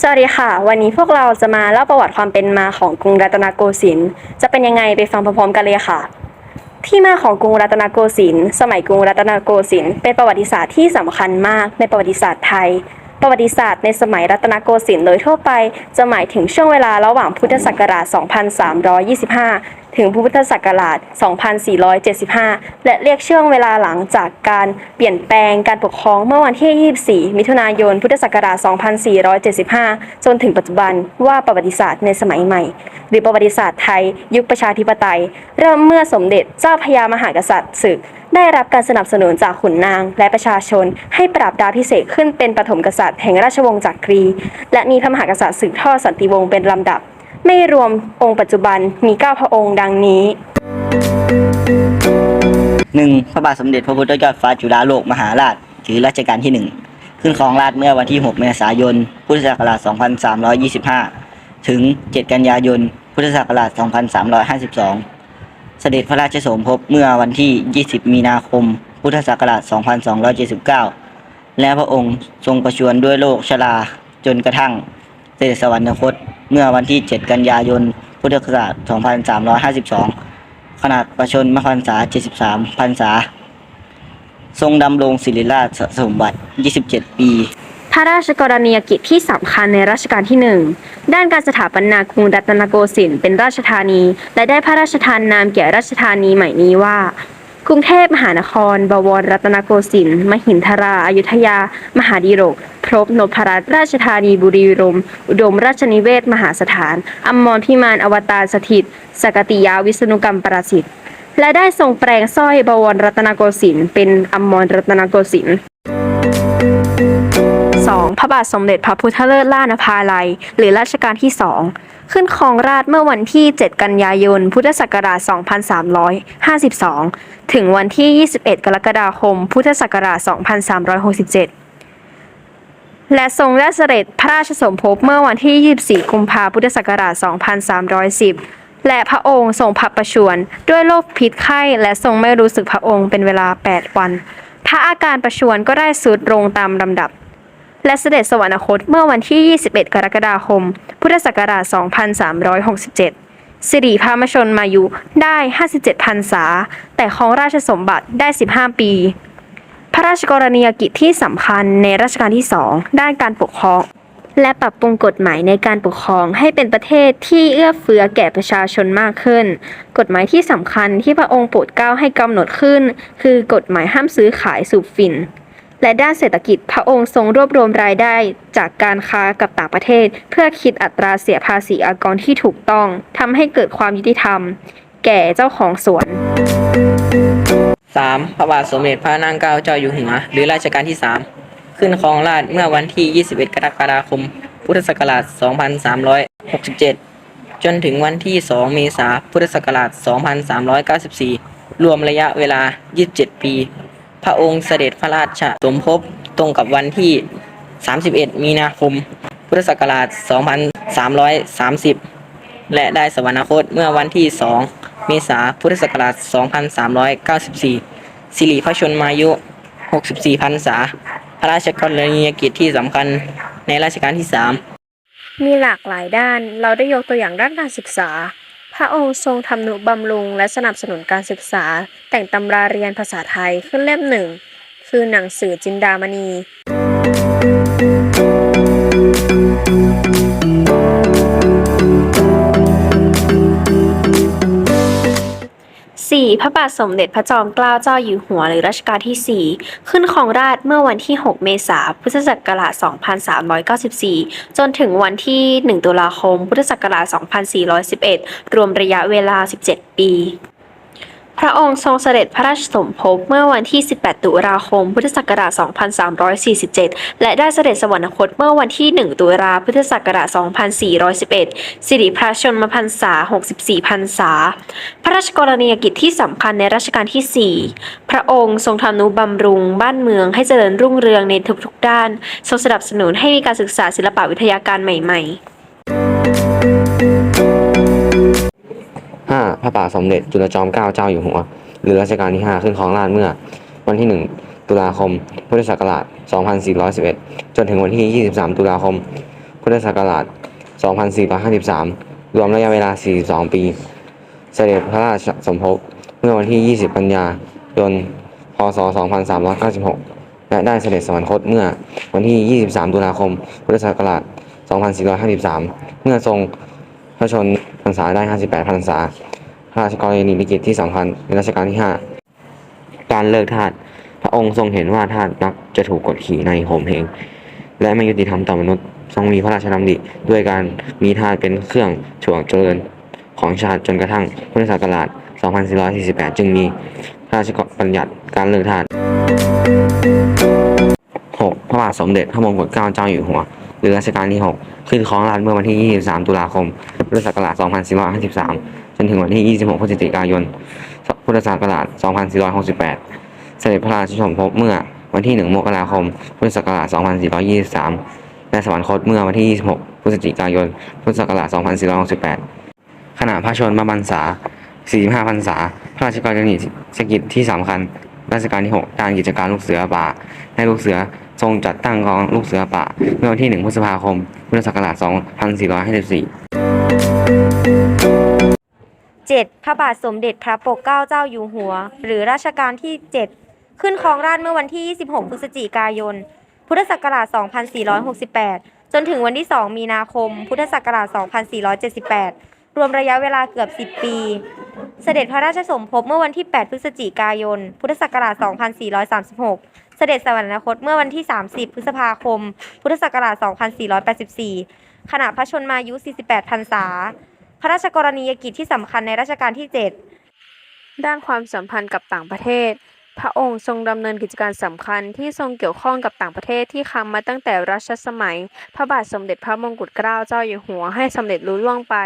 สวัสดีค่ะ วันนี้พวกเราจะมาเล่าประวัติความเป็นมาของกรุงรัตนโกสินทร์จะเป็นยังไงไปฟังพร้อมๆกันเลยค่ะ ที่มาของกรุงรัตนโกสินทร์สมัยกรุงรัตนโกสินทร์เป็นประวัติศาสตร์ที่สำคัญมากในประวัติศาสตร์ไทย ประวัติศาสตร์ในสมัยรัตนโกสินทร์โดยทั่วไป จะหมายถึงช่วงเวลาระหว่างพุทธศักราช 2325 ถึงพุทธศักราช 2475 และเรียกช่วงเวลาหลังจากการเปลี่ยนแปลงการปกครองเมื่อวันที่ 24 มิถุนายน พุทธศักราช 2475 จนถึงปัจจุบันว่าประวัติศาสตร์ในสมัยใหม่ หรือประวัติศาสตร์ไทย ยุคประชาธิปไตย เริ่มเมื่อสมเด็จเจ้าพระยามหากษัตริย์ศึกได้รับการสนับสนุนจากขุนนางและประชาชน ให้ปราบดาพิเศษขึ้นเป็นปฐมกษัตริย์แห่งราชวงศ์จักรี และมีพระมหากษัตริย์สืบทอดสันติวงศ์เป็นลำดับ ไม่รวมองค์ปัจจุบันมีเก้าพระองค์ดังนี้หนึ่งพระบาทสมเด็จพระพุทธยอดฟ้าจุฬาโลกมหาราชถือรัชกาลที่หนึ่งขึ้นครองราชย์เมื่อวันที่ 6 เมษายน พุทธศักราช 2325 ถึง 7 กันยายน พุทธศักราช 2352 เสด็จพระราชสมภพเมื่อวันที่ 20 มีนาคม พุทธศักราช 2279 และพระองค์ทรงประชวรด้วยโรคชราจนกระทั่ง เสด็จสวรรคตเมื่อวันที่ 7 กันยายน พุทธศักราช 2352 ขนาดประชนมพรรษา 73 พรรษา ทรงดำรงศิริราชสมบัติ 27 ปี พระราชกรณียกิจที่สำคัญในรัชกาลที่หนึ่งด้านการสถาปนากรุงรัตนโกสินทร์เป็นราชธานี และได้พระราชทานนามแก่ราชธานีใหม่นี้ว่า รุงเทพมหานคร บวรรัตนโกสินทร์มหินทราอายุทยา มหาดีโรก พรบนพรัตน์ราชธานีบุรีรมย์อุดมราชนิเวศมหาสถานอมรพิมานอวตารสถิต สกติยาวิษณุกรรมประสิทธิ์และได้ทรงแปลงสร้อยบวรรัตนโกสินทร์เป็นอมรรัตนโกสินทร์ 2. พระบาทสมเด็จพระพุทธเลิศล่านภาลัย หรือรัชกาลที่ 2 ขึ้นครองราชเมื่อวันที่ 7 กันยายน พุทธศักราช 2352 ถึงวันที่ 21 กรกฎาคม พุทธศักราช 2367 และทรงได้เสด็จพระราชสมภพเมื่อวันที่ 24 กุมภาพุทธศักราช 2310และพระองค์ทรงพับประชวรด้วยโรคพิษไข้และทรงไม่รู้สึกพระองค์เป็นเวลา 8 วัน ถ้าอาการประชวรก็ได้สุดลงตามลำดับ และเสด็จสวรรคตเมื่อวันที่ 21 กรกฎาคม พุทธศักราช 2367 สิริพระมชนมายุได้ 57พรรษา แต่ครองราชสมบัติได้ 15 ปี พระราชกรณียกิจที่สำคัญในรัชกาลที่ 2 ด้านการปกครอง และปรับปรุงกฎหมายในการปกครองให้เป็นประเทศที่เอื้อเฟื้อแก่ประชาชนมากขึ้น กฎหมายที่สำคัญที่พระองค์โปรดเกล้าให้กำหนดขึ้น คือกฎหมายห้ามซื้อขายสูบฝิ่น และด้านเศรษฐกิจพระองค์ทรงรวบรวมรายได้จากการค้ากับต่างประเทศ เพื่อคิดอัตราเสียภาษีอากรที่ถูกต้องทำให้เกิดความยุติธรรม แก่เจ้าของสวน 3. พระบาทสมเด็จพระนางเกล้าเจ้าอยู่หัวหรือรัชกาลที่ 3 ขึ้นครองราชย์เมื่อวันที่ 21 กรกฎาคม พุทธศักราช 2367 จนถึงวันที่ 2 เมษายน พุทธศักราช 2394 รวมระยะเวลา 27 ปี พระองค์เสด็จพระราชสมภพตรงกับวันที่ 31 มีนาคม พุทธศักราช 2330 และได้สวรรคตเมื่อวันที่ 2 เมษายน พุทธศักราช 2394 สิริพระชนมายุ 64 พรรษา พระราชกรณียกิจที่สำคัญในรัชกาลที่ 3 มีหลากหลายด้าน เราได้ยกตัวอย่างด้านการศึกษา พระองค์ทรงทำนุบำรุงและสนับสนุนการศึกษา แต่งตำราเรียนภาษาไทยขึ้นเล่มหนึ่ง คือหนังสือจินดามณี พระบาทสมเด็จพระจอมเกล้าเจ้าอยู่หัวหรือรัชกาลที่ 4 ขึ้นครองราชเมื่อวันที่ 6 เมษายน พุทธศักราช 2394 จนถึงวันที่ 1 ตุลาคม พุทธศักราช 2411 รวมระยะเวลา 17 ปี พระองค์ทรงเสด็จพระราชสมภพเมื่อวันที่ 18 ตุลาคม พุทธศักราช 2347 และได้เสด็จสวรรคตเมื่อวันที่ 1 ตุลาพุทธศักราช 2411 สิริพระชนมพรรษา 64 พรรษา พระราชกรณียกิจที่สำคัญในรัชกาลที่ 4 พระองค์ทรงทำนุบำรุงบ้านเมืองให้เจริญรุ่งเรืองในทุกๆด้าน ทรงสนับสนุนให้มีการศึกษาศิลปวิทยาการใหม่ ๆ 5. พระบาทสมเด็จจุลจอมเกล้าเจ้าอยู่หัว หรือรัชกาลที่ 5 ขึ้นครองราชเมื่อ วันที่ตุลาคม พุทธศักราช 2411 จนถึงวันที่ 23 ตุลาคม พุทธศักราช 2453 รวมระยะเวลา 42 ปี เสด็จพระราชสมภพเมื่อวันที่ 20 กันยายน พศ 2396 และได้เสด็จสวรรคตเมื่อวันที่ 23 ตุลาคม พุทธศักราช 2453 เมื่อทรงพระชน ษาได้ 58พรรษาพระราชกรณียกิจที่สำคัญในรัชกาลที่ 5 การเลิกทาสพระองค์ทรงเห็นว่าทาสมักจะถูกกดขี่ในข่มเหงและไม่ยุติธรรมต่อมนุษย์ทรงมีพระราชดำริด้วยการมีทาสเป็นเครื่องฉวงเจริญของชาติจนกระทั่งพุทธศักราช 2448 จึงมีพระราชบัญญัติการเลิกทาส 6. พระบาทสมเด็จพระมงกุฎเกล้าเจ้าอยู่หัว รือรัชกาลที่ 6 ขึ้นครองราชเมื่อวันที่ 23 ตุลาคม พุทธศักราช 2453 จนถึงวันที่ 26 พฤศจิกายน พุทธศักราช 2468 เสด็จพระราชสมภพเมื่อวันที่ 1 มกราคม พุทธศักราช 2423 และสวรรคตเมื่อวันที่ 26 พฤศจิกายน พุทธศักราช 2468 ขณะพระชนมพรรษา 45 พรรษา พระราชกรณียกิจที่สำคัญ รัชกาลที่ 6 ด้านกิจการลูกเสือป่า ให้ลูกเสือ ทรงจัดตั้งกองลูกเสือป่าเมื่อวันที่ 1 พฤษภาคม พุทธศักราช 2454 7. พระบาทสมเด็จพระปกเกล้าเจ้าอยู่หัว หรือรัชกาลที่ 7 ขึ้นครองราชย์เมื่อวันที่ 26 พฤศจิกายน พุทธศักราช 2468 จนถึงวันที่ 2 มีนาคม พุทธศักราช 2478 รวมระยะเวลาเกือบ 10 ปี เสด็จพระราชสมภพเมื่อวันที่ 8 พฤศจิกายน พุทธศักราช 2436 ด็จสวรรคตเมื่อวันที่ 30 พฤษภาคม พุทธศักราช 2484 ขณะพระชนมายุ 48 พรรษา พระราชกรณียกิจที่สำคัญในรัชกาลที่ 7 ด้านความสัมพันธ์กับต่างประเทศ พระองค์ทรงดำเนินกิจการสำคัญที่ทรงเกี่ยวข้องกับต่างประเทศที่ค้ำมาตั้งแต่รัชสมัย พระบาทสมเด็จพระมงกุฎเกล้าเจ้าอยู่หัวให้สำเร็จลุล่วงไป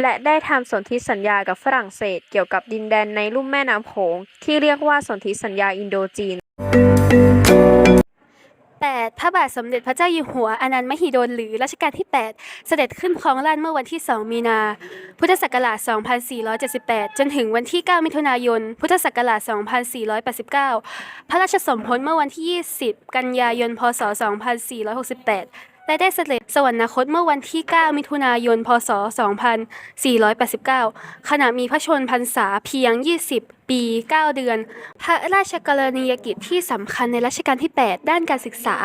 และได้ทำสนธิสัญญากับฝรั่งเศส เกี่ยวกับดินแดนในลุ่มแม่น้ำโขงที่เรียกว่าสนธิสัญญาอินโดจีน 8. พระบาทสมเด็จพระเจ้าอยู่หัวอนันต์มหิดลหรือรัชกาลที่ 8 เสด็จขึ้นครองราชย์เมื่อวันที่ 2 มีนา พุทธศักราช 2478 จนถึงวันที่ 9 มิถุนายน พุทธศักราช 2489 พระราชสมภพเมื่อวันที่ 20 กันยายน พศ 2468 และได้เสด็จสวรรคตเมื่อวันที่ 9 มิถุนายน พศ 2489 ขณะมีพระชนพรรษาเพียง 20 ปี 9 เดือน พระราชกรณียกิจที่สำคัญในรัชกาลที่ 8 ด้านการศึกษา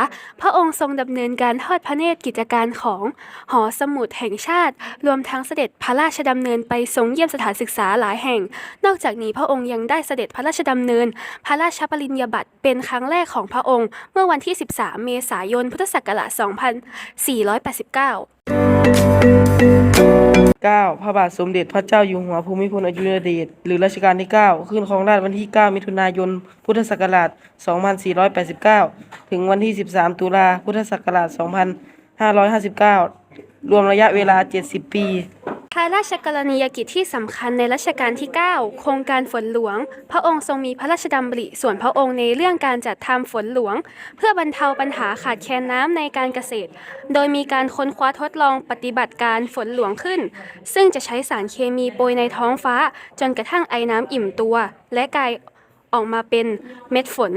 พระองค์ทรงดำเนินการทอดพระเนตรกิจการของหอสมุดแห่งชาติ รวมทั้งเสด็จพระราชดำเนินไปทรงเยี่ยมสถานศึกษาหลายแห่ง นอกจากนี้พระองค์ยังได้เสด็จพระราชดำเนิน พระราชปริญญาบัตรเป็นครั้งแรกของพระองค์ เมื่อวันที่ 13 เมษายน พุทธศักราช 2 0 489 9. พระบาทสมเด็จพระเจ้าอยู่หัวภูมิพลอดุลยเดชหรือรัชกาลที่ 9 ขึ้นครองราชย์วันที่ 9 มิถุนายน พุทธศักราช 2489 ถึงวันที่ 13 ตุลาพุทธศักราช 2559 รวมระยะเวลา 70 ปี ระราชกรณียกิจที่สำคัญในรัชกาลที่ 9 โครงการฝนหลวง พระองค์ทรงมีพระราชดำริส่วนพระองค์ในเรื่องการจัดทำฝนหลวง เพื่อบรรเทาปัญหาขาดแคลนน้ำในการเกษตร โดยมีการค้นคว้าทดลองปฏิบัติการฝนหลวงขึ้น ซึ่งจะใช้สารเคมีโปรยในท้องฟ้า จนกระทั่งไอ้น้ำอิ่มตัว และกลายออกมาเป็นเม็ดฝน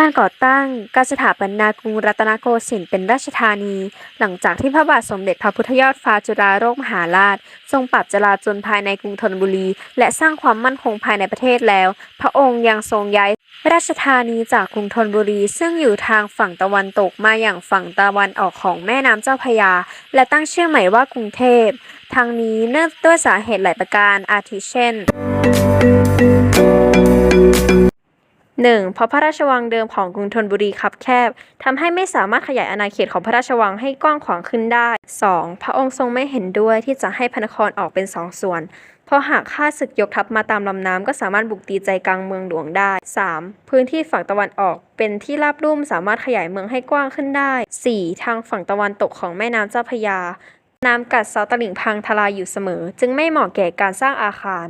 การก่อตั้งการสถาปนากรุงรัตนโกสินทร์เป็นราชธานี หลังจากที่พระบาทสมเด็จพระพุทธยอดฟ้าจุฬาโลกมหาราช ทรงปรับจราจรภายในกรุงธนบุรี และสร้างความมั่นคงภายในประเทศแล้ว พระองค์ยังทรงย้ายราชธานีจากกรุงธนบุรี ซึ่งอยู่ทางฝั่งตะวันตกมาอย่างฝั่งตะวันออกของแม่น้ำเจ้าพระยา และตั้งชื่อใหม่ว่ากรุงเทพทางนี้เนื่องด้วยสาเหตุหลายประการอาทิเช่น 1. เพราะพระราชวังเดิมของกรุงธนบุรีคับแคบทำให้ไม่สามารถขยายอาณาเขตของพระราชวังให้กว้างขวางขึ้นได้ 2. พระองค์ทรงไม่เห็นด้วยที่จะให้พระนครออกเป็นสองส่วนเพราะหากข้าศึกยกทัพมาตามลำน้ำก็สามารถบุกตีใจกลางเมืองหลวงได้ 3. พื้นที่ฝั่งตะวันออกเป็นที่ราบลุ่มสามารถขยายเมืองให้กว้างขึ้นได้ 4. ทางฝั่งตะวันตกของแม่น้ำเจ้าพยา น้ำกัดเซาตลิ่งพังทลายอยู่เสมอ จึงไม่เหมาะแก่การสร้างอาคาร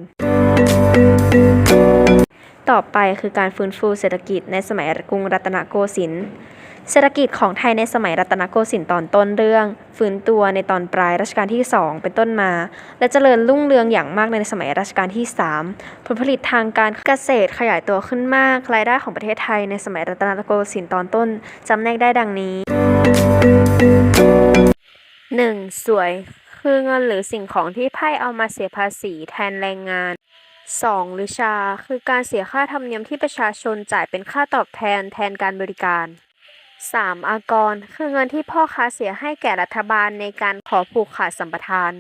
ต่อไปคือการฟื้นฟูเศรษฐกิจในสมัยกรุงรัตนโกสินทร์เศรษฐกิจของไทยในสมัยรัตนโกสินทร์ตอนต้นเรื่อง ฟื้นตัวในตอนปลายรัชกาลที่ 2 เป็นต้นมา และเจริญรุ่งเรืองอย่างมากในสมัยรัชกาลที่ 3 ผลผลิตทางการเกษตรขยายตัวขึ้นมาก รายได้ของประเทศไทยในสมัยรัตนโกสินทร์ตอนต้นจำแนกได้ดังนี้ 1. สวย คือเงินหรือสิ่งของที่ไพ่เอามาเสียภาษีแทนแรงงาน 2. หรือชา คือการเสียค่าธรรมเนียมที่ประชาชนจ่ายเป็นค่าตอบแทนแทนการบริการ 3. อากร คือเงินที่พ่อค้าเสียให้แก่รัฐบาลในการขอผูกขาดสัมปทาน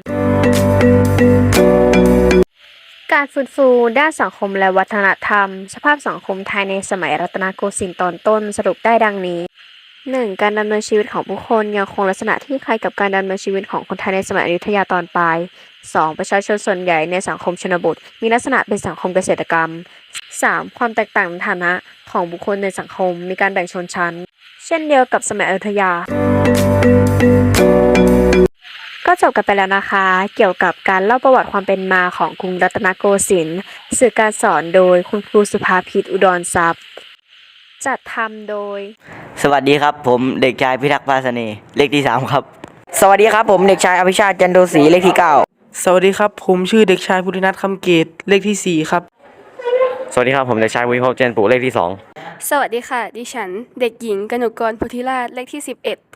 การฟื้นฟูด้านสังคมและวัฒนธรรม สภาพสังคมไทยในสมัยรัตนโกสินทร์ตอนต้นสรุปได้ดังนี้ 1. การดำเนินชีวิตของผู้คนยังคงลักษณะที่คล้ายกับการดำเนินชีวิตของคนไทยในสมัยอยุธยาตอนปลาย 2. ประชาชนส่วนใหญ่ในสังคมชนบท มีลักษณะเป็นสังคมเกษตรกรรม 3. ความแตกต่างฐานะของบุคคลในสังคมมีการแบ่งชนชั้น เช่นเดียวกับสมัยอยุธยา ก็จบกันไปแล้วนะคะ เกี่ยวกับการเล่าประวัติความเป็นมาของกรุงรัตนโกสินทร์สื่อการสอนโดยคุณครูสุภาพิตอุดรทรัพย์ จัดทำโดย สวัสดีครับ ผมเด็กชายพิทักษ์ภาสเนห์เลขที่ 3 ครับ สวัสดีครับผมเด็กชายอภิชาติจันโดศรีเลขที่9สวัสดีครับ ผมชื่อเด็กชายพุทธินัทคำเกตเลขที่สี่ครับ สวัสดีครับ ผมเด็กชายวิภพเจนปุเลขที่สองสวัสดีค่ะ ดิฉัน เด็กหญิงกนกกรพุทธิราชเลขที่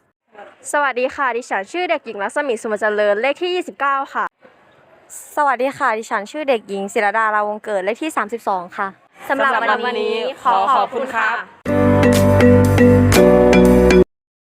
11สวัสดีค่ะ ดิฉันชื่อเด็กหญิงรัศมีสุมาเจริญเลขที่ 29 ค่ะ สวัสดีค่ะ ดิฉันชื่อเด็กหญิงศิรดาลาวงเกิดเลขที่ 32 ค่ะ สำหรับวันนี้ขอขอบคุณค่ะ